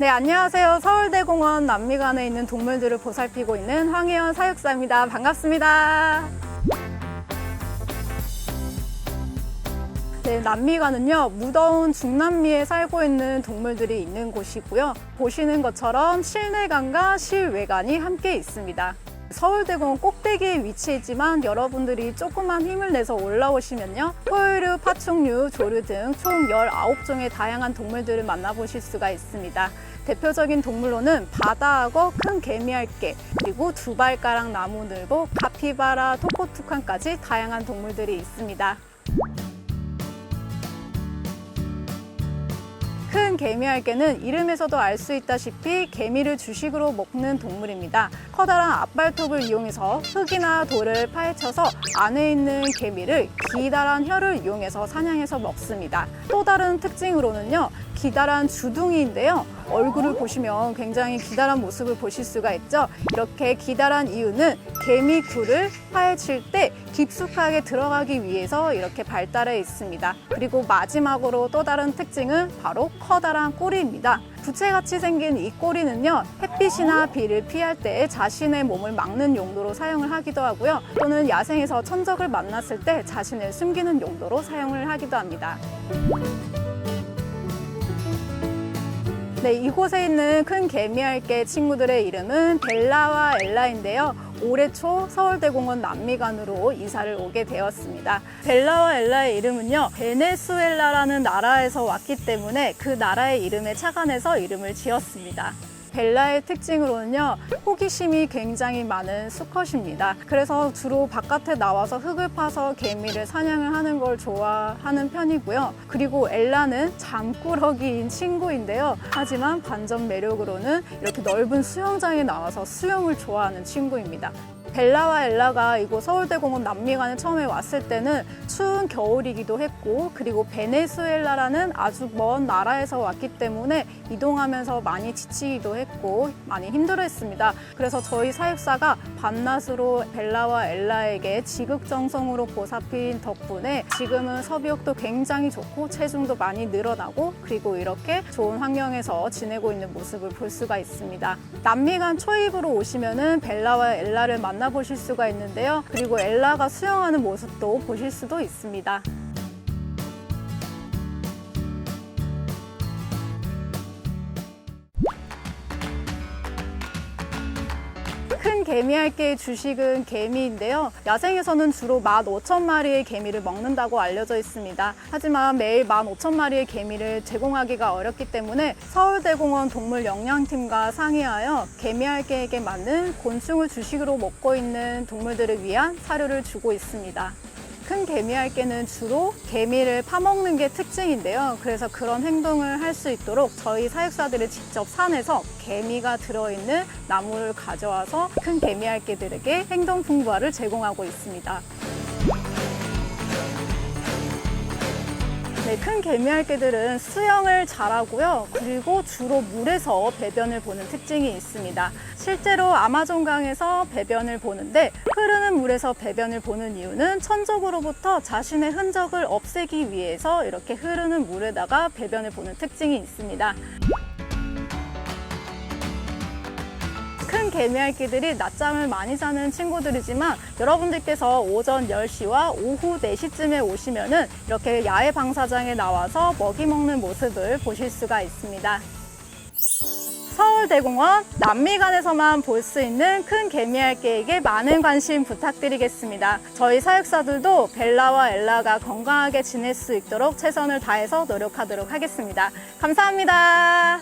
네, 안녕하세요. 서울대공원 남미관에 있는 동물들을 보살피고 있는 황혜연 사육사입니다. 반갑습니다. 네, 남미관은요, 무더운 중남미에 살고 있는 동물들이 있는 곳이고요. 보시는 것처럼 실내관과 실외관이 함께 있습니다. 서울대공원 꼭대기에 위치했지만 여러분들이 조금만 힘을 내서 올라오시면요. 포유류, 파충류, 조류 등 총 19종의 다양한 동물들을 만나보실 수가 있습니다. 대표적인 동물로는 바다악어, 큰 개미알개, 그리고 두발가락 나무늘보, 카피바라, 토코투칸까지 다양한 동물들이 있습니다. 큰 개미알개는 이름에서도 알 수 있다시피 개미를 주식으로 먹는 동물입니다. 커다란 앞발톱을 이용해서 흙이나 돌을 파헤쳐서 안에 있는 개미를 기다란 혀를 이용해서 사냥해서 먹습니다. 또 다른 특징으로는요, 기다란 주둥이인데요. 얼굴을 보시면 굉장히 기다란 모습을 보실 수가 있죠. 이렇게 기다란 이유는 개미 굴을 파헤칠 때 깊숙하게 들어가기 위해서 이렇게 발달해 있습니다. 그리고 마지막으로 또 다른 특징은 바로 커다란 꼬리입니다. 부채같이 생긴 이 꼬리는요, 햇빛이나 비를 피할 때 자신의 몸을 막는 용도로 사용을 하기도 하고요. 또는 야생에서 천적을 만났을 때 자신을 숨기는 용도로 사용을 하기도 합니다. 네, 이곳에 있는 큰 개미알개 친구들의 이름은 벨라와 엘라인데요. 올해 초 서울대공원 남미관으로 이사를 오게 되었습니다. 벨라와 엘라의 이름은요, 베네수엘라라는 나라에서 왔기 때문에 그 나라의 이름에 착안해서 이름을 지었습니다. 벨라의 특징으로는요, 호기심이 굉장히 많은 수컷입니다. 그래서 주로 바깥에 나와서 흙을 파서 개미를 사냥을 하는 걸 좋아하는 편이고요. 그리고 엘라는 잠꾸러기인 친구인데요. 하지만 반전 매력으로는 이렇게 넓은 수영장에 나와서 수영을 좋아하는 친구입니다. 벨라와 엘라가 이곳 서울대공원 남미관에 처음에 왔을 때는 추운 겨울이기도 했고 그리고 베네수엘라라는 아주 먼 나라에서 왔기 때문에 이동하면서 많이 지치기도 했고 많이 힘들어했습니다. 그래서 저희 사육사가 밤낮으로 벨라와 엘라에게 지극정성으로 보살핀 덕분에 지금은 섭욕도 굉장히 좋고 체중도 많이 늘어나고 그리고 이렇게 좋은 환경에서 지내고 있는 모습을 볼 수가 있습니다. 남미관 초입으로 오시면은 벨라와 엘라를 만나 보실 수가 있는데요. 그리고 엘라가 수영하는 모습도 보실 수도 있습니다. 큰 개미알개의 주식은 개미인데요. 야생에서는 주로 15,000마리의 개미를 먹는다고 알려져 있습니다. 하지만 매일 15,000마리의 개미를 제공하기가 어렵기 때문에 서울대공원 동물 영양팀과 상의하여 개미알개에게 맞는 곤충을 주식으로 먹고 있는 동물들을 위한 사료를 주고 있습니다. 큰 개미알개는 주로 개미를 파먹는 게 특징인데요. 그래서 그런 행동을 할 수 있도록 저희 사육사들이 직접 산에서 개미가 들어있는 나무를 가져와서 큰 개미알개들에게 행동 풍부화를 제공하고 있습니다. 네, 큰 개미알개들은 수영을 잘하고요. 그리고 주로 물에서 배변을 보는 특징이 있습니다. 실제로 아마존강에서 배변을 보는데 흐르는 물에서 배변을 보는 이유는 천적으로부터 자신의 흔적을 없애기 위해서 이렇게 흐르는 물에다가 배변을 보는 특징이 있습니다. 큰 개미알기들이 낮잠을 많이 자는 친구들이지만 여러분들께서 오전 10시와 오후 4시쯤에 오시면은 이렇게 야외 방사장에 나와서 먹이 먹는 모습을 보실 수가 있습니다. 서울대공원 남미관에서만 볼 수 있는 큰 개미알개에게 많은 관심 부탁드리겠습니다. 저희 사육사들도 벨라와 엘라가 건강하게 지낼 수 있도록 최선을 다해서 노력하도록 하겠습니다. 감사합니다.